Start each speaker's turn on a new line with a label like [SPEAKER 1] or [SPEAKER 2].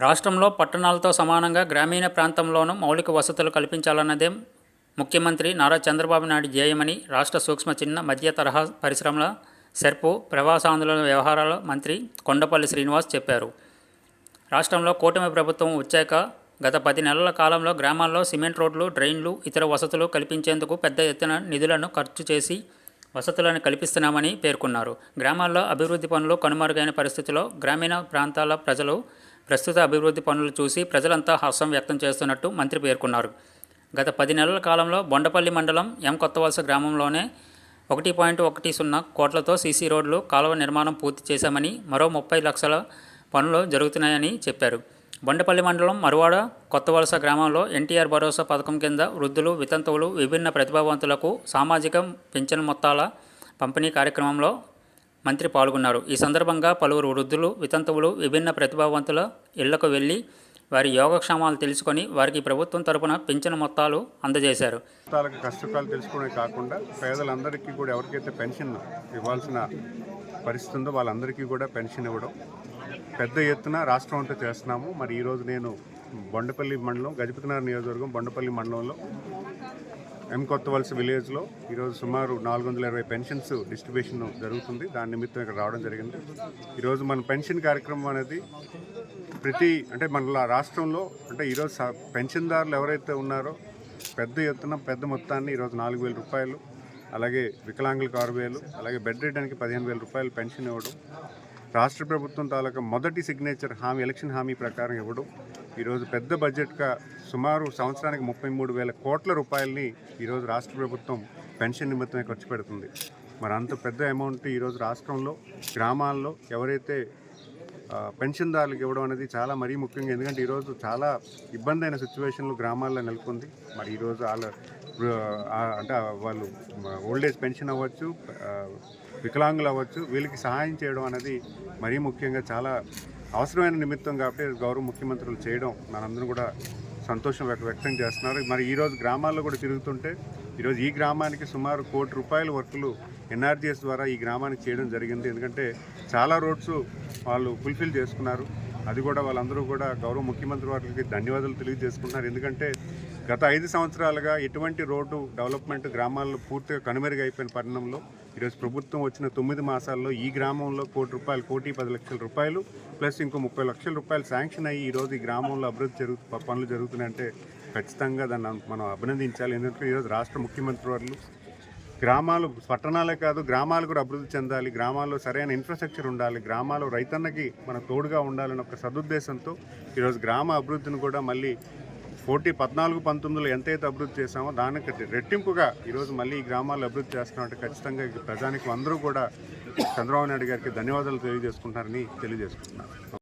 [SPEAKER 1] రాష్ట్రంలో పట్టణాలతో సమానంగా గ్రామీణ ప్రాంతంలోనూ మౌలిక వసతులు కల్పించాలన్నదే ముఖ్యమంత్రి నారా చంద్రబాబు నాయుడు ధ్యేయమని రాష్ట్ర సూక్ష్మ చిన్న మధ్య తరహా పరిశ్రమల సెర్పు ప్రవాసాందోళన వ్యవహారాల మంత్రి కొండపల్లి శ్రీనివాస్ చెప్పారు. రాష్ట్రంలో కూటమి ప్రభుత్వం వచ్చాక గత పది నెలల కాలంలో గ్రామాల్లో సిమెంట్ రోడ్లు డ్రైన్లు ఇతర వసతులు కల్పించేందుకు పెద్ద ఎత్తున నిధులను ఖర్చు చేసి వసతులను కల్పిస్తున్నామని పేర్కొన్నారు. గ్రామాల్లో అభివృద్ధి పనులు కనుమరుగైన పరిస్థితిలో గ్రామీణ ప్రాంతాల ప్రజలు ప్రస్తుత అభివృద్ధి పనులు చూసి ప్రజలంతా హర్షం వ్యక్తం చేస్తున్నట్టు మంత్రి పేర్కొన్నారు. గత పది నెలల కాలంలో బొండపల్లి మండలం ఎం కొత్తవలస గ్రామంలోనే ఒకటి పాయింట్ ఒకటి సున్నా కోట్లతో సీసీ రోడ్లు కాలువ నిర్మాణం పూర్తి చేశామని మరో ముప్పై లక్షల పనులు జరుగుతున్నాయని చెప్పారు. బొండపల్లి మండలం మరువాడ కొత్తవలస గ్రామంలో ఎన్టీఆర్ భరోసా పథకం కింద వృద్ధులు వితంతువులు విభిన్న ప్రతిభావంతులకు సామాజిక పింఛన్ మొత్తాల పంపిణీ కార్యక్రమంలో మంత్రి పాల్గొన్నారు. ఈ సందర్భంగా పలువురు వృద్ధులు వితంతువులు విభిన్న ప్రతిభావంతుల ఇళ్ళకు వెళ్ళి వారి యోగక్షేమాలు తెలుసుకొని వారికి ప్రభుత్వం తరపున పెన్షన్ మొత్తాలు అందజేశారు.
[SPEAKER 2] మొత్తాలకు కష్టకాలు తెలుసుకోవడమే కాకుండా పేదలందరికీ కూడా ఎవరికైతే పెన్షన్ ఇవ్వాల్సిన పరిస్థితి ఉందో వాళ్ళందరికీ కూడా పెన్షన్ ఇవ్వడం. పెద్ద ఎత్తున రాష్ట్రం అంతా చేస్తున్నాము. మరి ఈరోజు నేను బొండపల్లి మండలం గజపతినగర్ నియోజకవర్గం బొండపల్లి మండలంలో ఎం కొత్తవలస విలేజ్లో ఈరోజు సుమారు నాలుగు వందల ఇరవై పెన్షన్స్ డిస్ట్రిబ్యూషన్ జరుగుతుంది. దాని నిమిత్తం ఇక్కడ రావడం జరిగింది. ఈరోజు మన పెన్షన్ కార్యక్రమం అనేది ప్రతి అంటే మన రాష్ట్రంలో అంటే ఈరోజు స- పెన్షన్దారులు ఎవరైతే ఉన్నారో పెద్ద ఎత్తున పెద్ద మొత్తాన్ని ఈరోజు నాలుగు వేల రూపాయలు అలాగే వికలాంగులకు ఆరు వేలు అలాగే బెడ్ రేటానికి పదిహేను వేల రూపాయలు పెన్షన్ ఇవ్వడం రాష్ట్ర ప్రభుత్వం తాలూకా మొదటి సిగ్నేచర్ హామీ ఎలక్షన్ హామీ ప్రకారం ఇవ్వడం ఈరోజు పెద్ద బడ్జెట్గా సుమారు సంవత్సరానికి ముప్పై మూడు వేల కోట్ల రూపాయలని ఈరోజు రాష్ట్ర ప్రభుత్వం పెన్షన్ నిమిత్తమే ఖర్చు పెడుతుంది. మరి అంత పెద్ద అమౌంట్ ఈరోజు రాష్ట్రంలో గ్రామాల్లో ఎవరైతే పెన్షన్దారులకు ఇవ్వడం అనేది చాలా మరీ ముఖ్యంగా ఎందుకంటే ఈరోజు చాలా ఇబ్బంది అయిన సిచ్యువేషన్లు గ్రామాల్లో నెలకొంది. మరి ఈరోజు వాళ్ళ అంటే వాళ్ళు ఓల్డేజ్ పెన్షన్ అవ్వచ్చు వికలాంగులు అవ్వచ్చు వీళ్ళకి సహాయం చేయడం అనేది మరీ ముఖ్యంగా చాలా అవసరమైన నిమిత్తం కాబట్టి గౌరవ ముఖ్యమంత్రులు చేయడం మనందరం కూడా సంతోషం వ్యక్త- వ్యక్తం చేస్తున్నారు. మరి ఈరోజు గ్రామాల్లో కూడా తిరుగుతుంటే ఈరోజు ఈ గ్రామానికి సుమారు కోటి రూపాయల వర్కులు ఎన్ఆర్జీఎస్ ద్వారా ఈ గ్రామానికి చేయడం జరిగింది. ఎందుకంటే చాలా రోడ్స్ వాళ్ళు ఫుల్ఫిల్ చేసుకున్నారు. అది కూడా వాళ్ళందరూ కూడా గౌరవ ముఖ్యమంత్రి వారికి ధన్యవాదాలు తెలియజేసుకుంటున్నారు. ఎందుకంటే గత ఐదు సంవత్సరాలుగా ఎటువంటి రోడ్డు డెవలప్మెంట్ గ్రామాల్లో పూర్తిగా కనుమరుగైపోయిన పరిణామంలో ఈరోజు ప్రభుత్వం వచ్చిన తొమ్మిది మాసాల్లో ఈ గ్రామంలో కోటి రూపాయలు కోటి పది లక్షల రూపాయలు ప్లస్ ఇంకో ముప్పై లక్షల రూపాయలు శాంక్షన్ అయ్యి ఈరోజు ఈ గ్రామంలో అభివృద్ధి జరుగు పనులు జరుగుతున్నాయంటే ఖచ్చితంగా దాన్ని మనం అభినందించాలి. ఎందుకంటే ఈరోజు రాష్ట్ర ముఖ్యమంత్రి వారు గ్రామాలు పట్టణాలే కాదు గ్రామాలు కూడా అభివృద్ధి చెందాలి గ్రామాల్లో సరైన ఇన్ఫ్రాస్ట్రక్చర్ ఉండాలి గ్రామాల్లో రైతన్నకి మన తోడుగా ఉండాలని ఒక సదుద్దేశంతో ఈరోజు గ్రామ అభివృద్ధిని కూడా మళ్ళీ పోటీ పద్నాలుగు పంతొమ్మిదిలో ఎంతైతే అభివృద్ధి చేశామో దానికి రెట్టింపుగా ఈరోజు మళ్ళీ ఈ గ్రామాల్లో అభివృద్ధి చేస్తున్నామంటే ఖచ్చితంగా ప్రజానికి అందరూ కూడా చంద్రబాబు నాయుడు గారికి ధన్యవాదాలు తెలియజేసుకుంటారని తెలియజేసుకుంటున్నారు